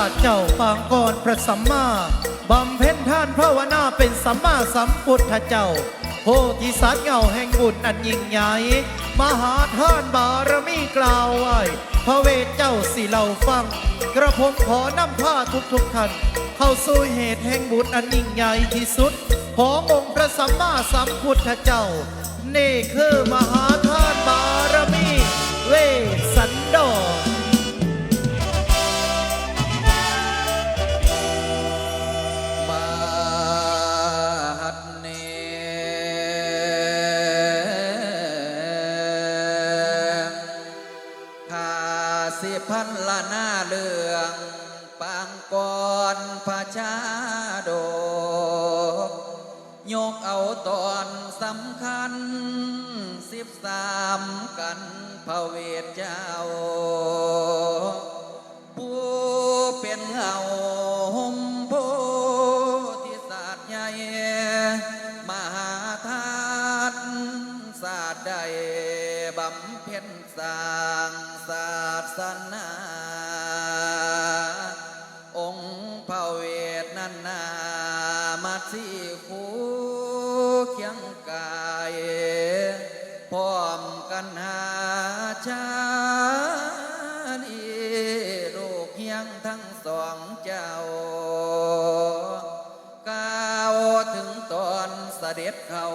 าติเจ้าปางก่อนพระสัมมาบำเพ็ญท่านภาวนาเป็นสัมมาสัมพุทธเจ้าโพธิสัตว์เงาแห่งบุญอันยิ่งใหญ่ มหาท่านบารมีกล่าวไว้พระเวทเจ้าสิเล่าฟัง กระผมขอนำผ้าทุกทุกท่านเข้าสู่เหตุแห่งบุญอันยิ่งใหญ่ที่สุด ขององค์พระสัมมาสัมพุทธเจ้า นี่คือมหา ดกยกเอาตอนสำคัญสิบสามกันพระเวทเจ้า ผู้เป็นเงา เคียงกายพร้อมกันหาชาลีลูกเฮียงทั้งสองเจ้าก้าวถึงตอนเสด็จเข้า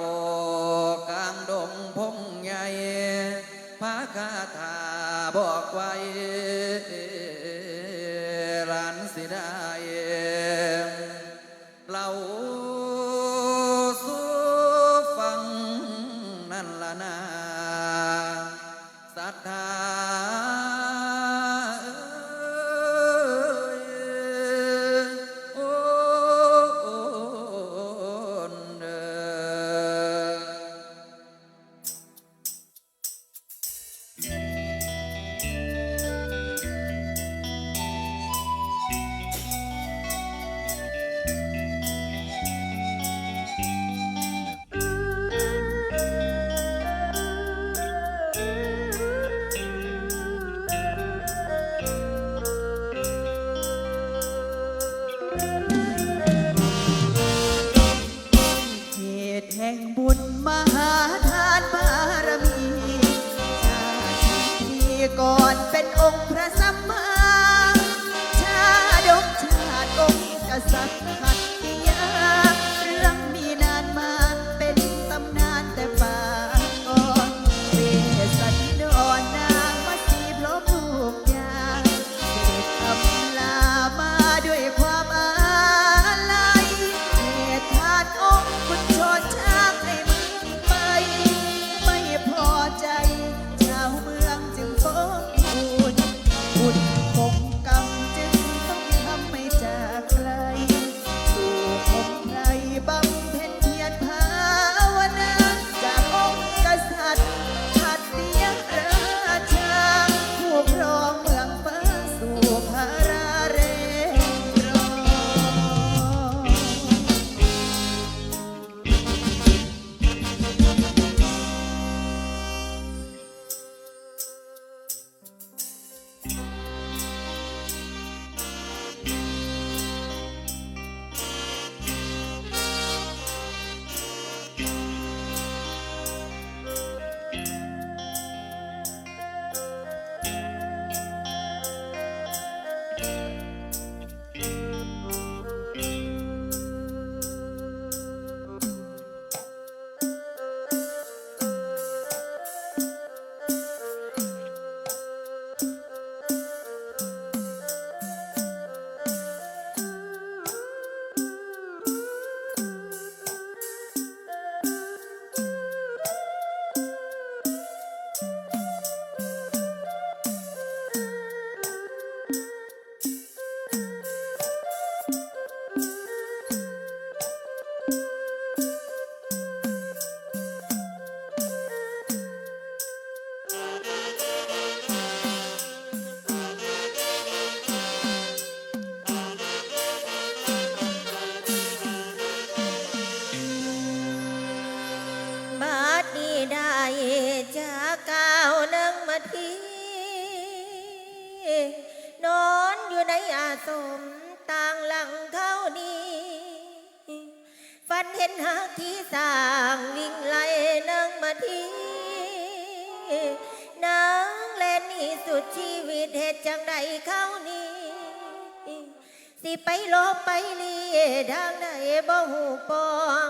ทีนางแลนนี่สุดชีวิตเหตุจังใดเขานี้ สิไปลบไปเลีทางใดบ่หูปอง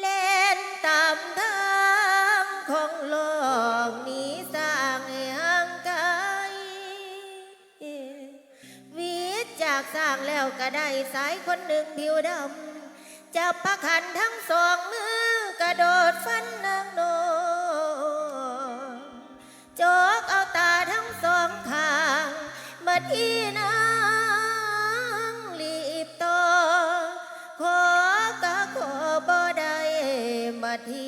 เล่นตามทางของโลกนี้สร้างให้ห่างไกลวิทจากสร้างแล้วก็ได้สายคนหนึ่งผิวดำจับประคันทั้งสองมือ กระโดดฟันนางนงจกเอาตาทั้งสองข้างมาที่นางรีบต่อขอกะขอบ่ได้มาที่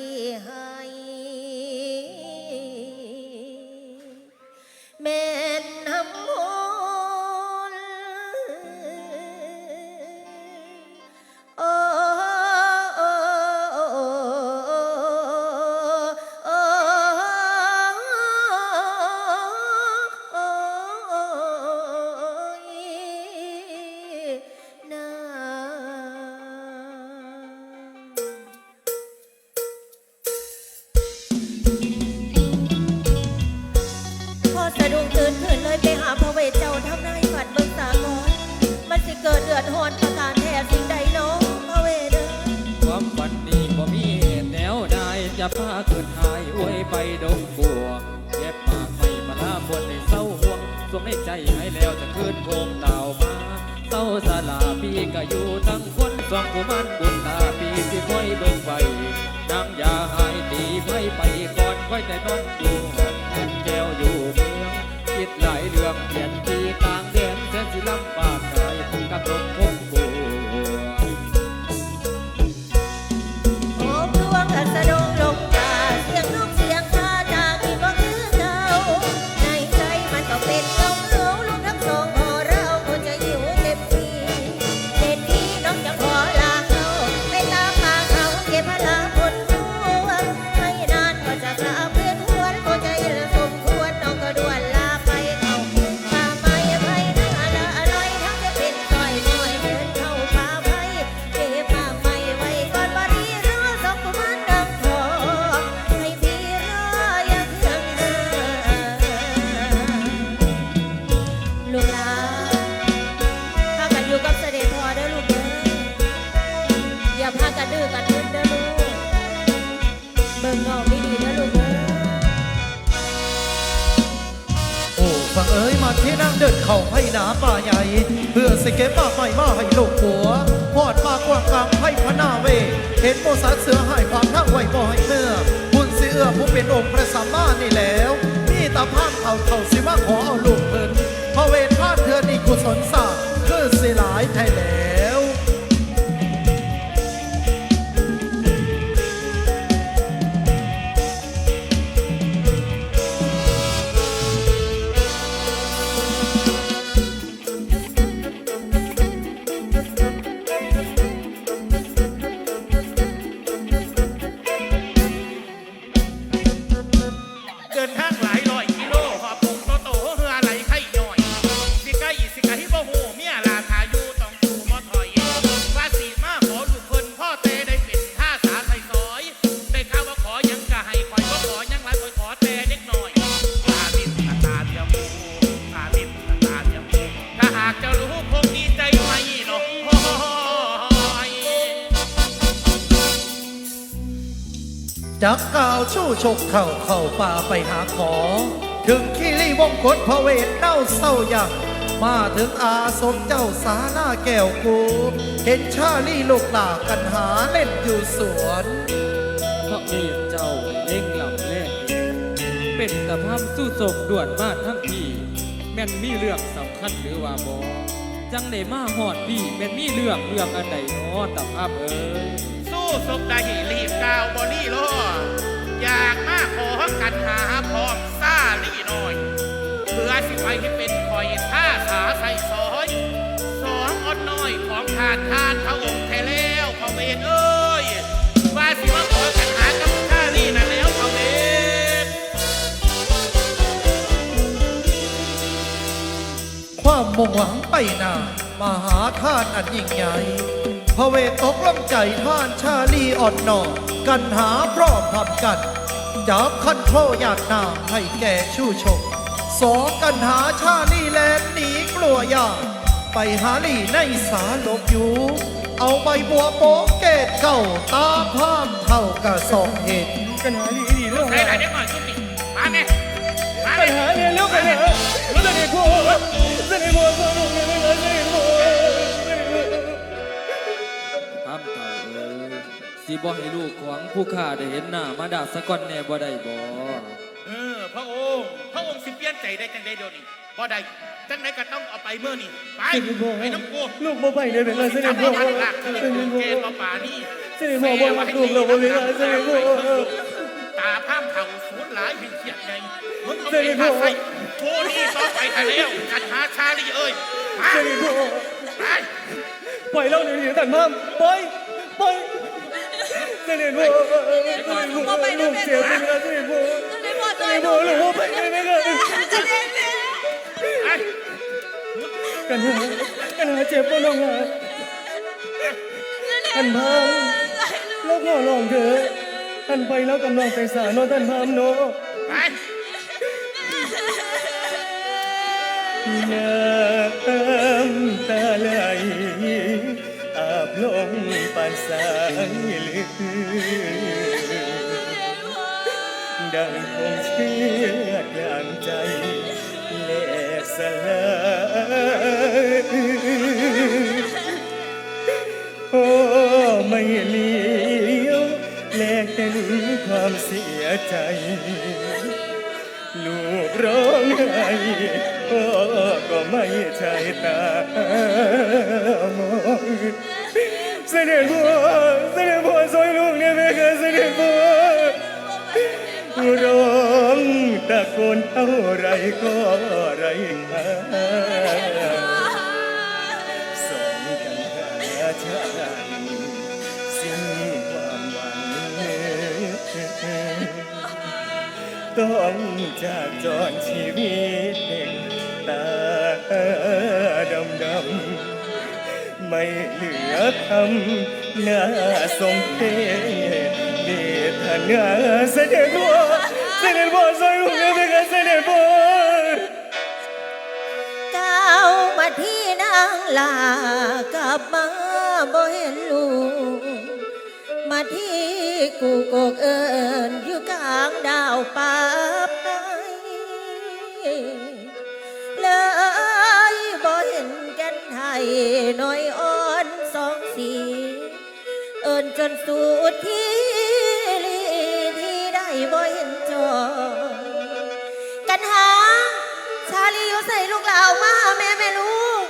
สวมในใจให้แล้วจะขึ้นโคงดามาเศร้าสลาพี่ก็อยู่ทั้งคนสองกุมันบุญตาพี่พี่คอยเบิ่งไปนางยาหายตีไม่ไปก่อนค่อยแต่นอนอยู่ห้องเงินแก้วอยู่เมืองคิดหลายเรื่องเปลี่ยน ที่นั่งเดินเข่าไผ่หนาป่าใหญ่ เพื่อสิเก็บมาใหม่มาให้ลูกหัวพอดมากว่างกลางไผ่พนาเว เห็นโมสัตเสือหายความทั้งไว้บ่ให้เมื่อบุญสิเอื้อผู้เป็นองค์พระสัมมานี่แล้วนี่ตาพานเขาเขาสิมาขอเอาลูกเพิ่นพระเวทพาดเธอนี่กุศลศาสตร์คือสิหลายไทยแล้ว จักกล่าวชู้ฉกเข่าเข้าป่าไปหาขอ ถึงขี้รี่วงกฏพระเวทเน่าเศร้าอย่างมาถึงอาสมเจ้าสาหน้าแก้วกู เห็นชาลี่ลูกหลากันหาเล่นอยู่สวนเพราะเมียเจ้าเล่งลำแรกเป็นสภาพสู้ศกด่วนมากทั้งทีแม่นมีเรื่องสำคัญหรือว่าบอจังได้มาหอดพี่แม่นมีเรื่องเรื่องอันใดเนาะตาภาพเอ้ย สู้สุกได้รีบกาวบอนี่ล้ออยากมาขอกันหาพร้อมซาลี่หน่อยเพื่อสิไปให้เป็นคอยท่าขาใส่ซอยสองอ่อนน้อยของทานทานพระองค์แท้แล้วพระเวทเอ้ยว่าสิมาขอกันหากับท่าลี่นั่นแล้วพระเวทควความมุ่งหวังไปหน้ามหาทานอันยิ่งใหญ่ พระเวทตกล่ำใจท่านชาลีอ่อนหนอกันหาพร้อมทำกันจับขั้นโทยาดนางให้แก่ชูชกสองกันหาชาลีแลนหนีกลัวยากไปหาลีในสาลบอยู่ เอาใบบัวโป๊กเกตเก่าตาพามเท่ากะสองเห็นกันหาดีดีเรื่องใครไหนเด็กหน่อยชุดนี้มาเนี่ยมาปัญเนี่ยหาเนี่ยเรื่องกันเนี่ยแล้วจะได้พูดจะได้พูดสนุกเนี่ยไม่ได้จะไบ่ให้ลูกของผู้ข้าได้เห็นหน้ามาดาสะก่อนแน่บ่ได้บ่เออพระองค์พระองค์สิเปลี่ยนใจได้จังได้เดี๋ยวนี้บ่ได้จังไหนก็ต้องเอาไปเมื่อนี่ไปเสด็จพ่อไปน้ำกูลูกบ่ไปเลยเป็นไรเสด็จจับพ่อมาหลักคือเสด็จพ่เกณฑ์อมาป่านี่เสด็จพ่อบ่รักลูกเราบ่เป็นไรเสด็จพ่อตาพามเท่าสูญหลายเป็นเขียดไงมึงเอาเสไปด็จพ่หาอใส่โทนี่ต่อไปทะเลวกันหาชาลีเอ้ยมาเสด็จพ่อไปปล่อยเราเดี๋ยวนี้ตันมามปล่อยปล่อย กเจ็บเป็นไรเสด็จพ่อก็เลยพอเสใจด็จพ่อลูกบ่ไปเลยไม่กันจะเด็กเนี่ยไปกันหากันหาเจ็บบ่น้องหาท่านพามแล้วพ่อลองเถอะท่านไปแล้วกำลังไปสารเนาะท่านพามเนาะไปน้ำตาไหลอาบลง ปานสายลึกดังคงเชื่อดยางใจแลกสลายโอ้ไม่เลี้ยวแลกเห็นความเสียใจ ลูกร้องไห้พ่อก็ไม่ใช่ตามอง สด็จพ่อเสด็จพ่อซอยลูกเนี่ยไม่เคยเสด็จพ่อร้องตะโกนเท่าไรก็ไรค่าสองกันหาชาติสิ้นความหวังต้องจากจรชีวิตเด็กตาดำดำ ไม่เหลือคำน่าสมเพชเดชนาเสด็จพ่อเสด็จพ่อซอยลูกเนี่ยไปกันเสด็จพ่อก้าวมาที่นางลากลับมาบ่เห็นลูกมาที่กูกกเอิญอยู่กลางดาวป่าไปเลยบ่เห็น แกันไทยน้อยอ่อนสองสี เอิญจนสุดที่ลีที่ได้บ่เห็นจอกันหา ชาลีอยู่ใส่ลูกเหล่ามาแม่แม่ลูก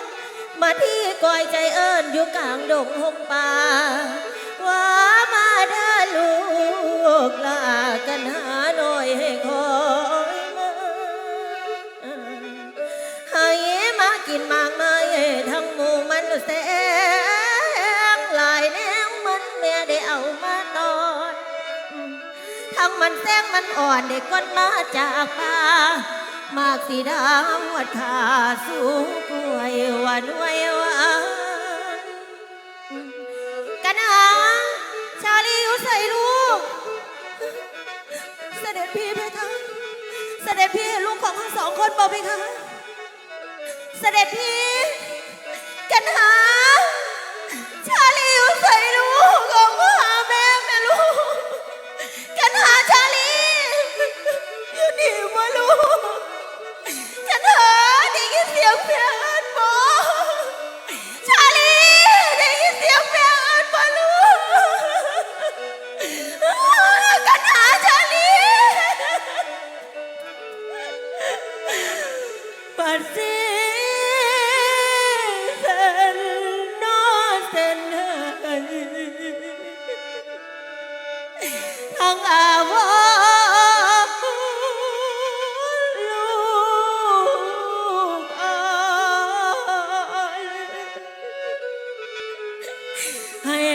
มาที่กอยใจเอิญอยู่กลางดงหงป่าว่ามาเด้อลูกลากันหาหน่อยให้คอ แสงหลายแนวมันแม่ได้เอามาตอนทั้งมันแซงมันอ่อนเด็กก้นมาจากป่ามากสีดำวัดขาสูงกล้วยวานไวยวานกันหาชาลีอยู่ใส่ลูก เสด็จพี่เพคะเสด็จพี่ลูกของทั้งสองคนบอกเพคะเสด็จพี่ กันหา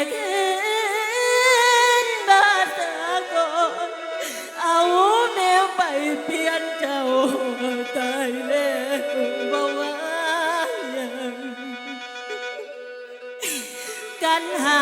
ินบาสากอเอาแมวไปเปลี่ยนเจ้าตายแล้วบ่ว่ายังกันหา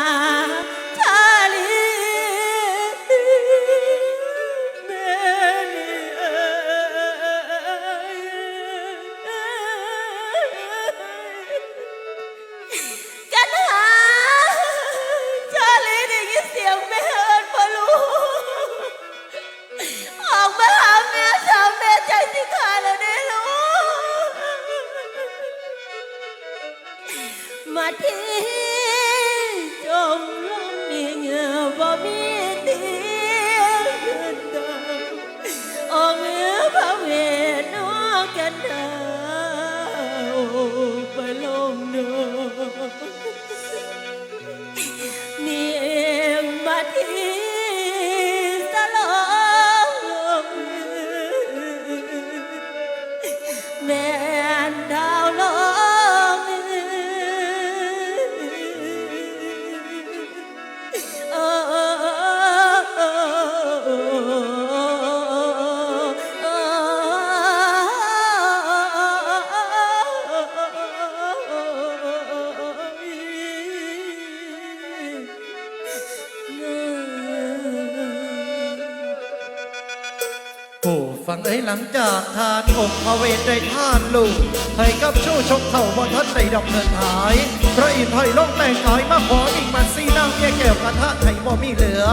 ลังจากทานองค์พระเวทได้ท่านลูกให้กับชู้ชกเท่าบนทัดใส่ดอกเงินหายพระอินทร์ถอยลงแต่งกายมาขออีกมาซีนางเมียแก้วกระทะไทยบ่มีเหลือ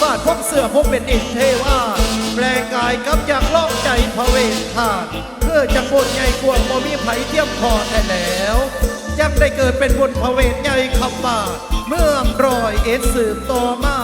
สาดพวกเสือพวกเป็นอินเทวาแปลงกายกับอยากล่องใจพระเวททานเพื่อจะบนใหญ่กวงบ่มีไผเทียมพอแท้แล้วยังได้เกิดเป็นบุญพระเวทใหญ่คำบาทเมื่อรอยเอ็ดสืบต่อมา